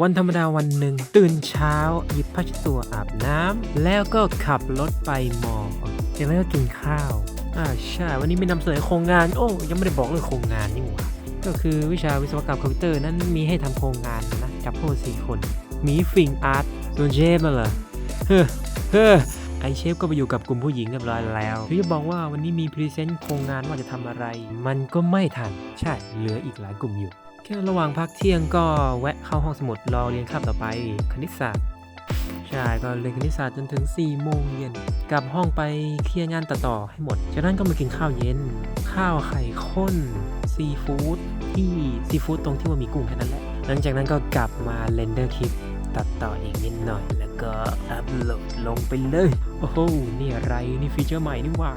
วันธรรมดาวันหนึ่ง ตื่นเช้า หยิบผ้าเช็ดตัวอาบน้ำแล้วก็ขับรถไปมอจากนั้นก็กินข้าวอ่าใช่ วันนี้มีนำเสนอโครงงาน โอ้ยังไม่ได้บอกเรื่องโครงงานนี่หว่าก็คือวิชาวิศวกรรมคอมพิวเตอร์นั้นมีให้ทำโครงงานนะกับพวกสี่คนมีฟิงอาร์ตส่วนเชฟน่ะเหรอเฮ้อเฮ้อไอเชฟก็ไปอยู่กับกลุ่มผู้หญิงเรียบร้อยแล้วถึงจะบอกว่าวันนี้มีพรีเซนต์โครงงานว่าจะทำอะไร มันก็ไม่ทัน ใช่เหลืออีกหลายกลุ่มอยู่ แค่ระหว่างพักเที่ยงก็แวะเข้าห้องสมุดรอเรียนคาบต่อไปคณิตศาสตร์ใช่ก็เรียนคณิตศาสตร์จนถึง4โมงเย็นกลับห้องไปเคลียร์งานต่อๆให้หมด จากนั้นก็มากินข้าวเย็น ข้าวไข่ข้นซีฟู้ดที่ซีฟู้ดตรงที่ว่ามีกุ้งแค่นั้นแหละ หลังจากนั้นก็กลับมาเรนเดอร์คลิปตัดต่ออีกนิดหน่อย แล้วก็อัพโหลดลงไปเลย โอ้โห นี่อะไร นี่ฟีเจอร์ใหม่นี่ว่า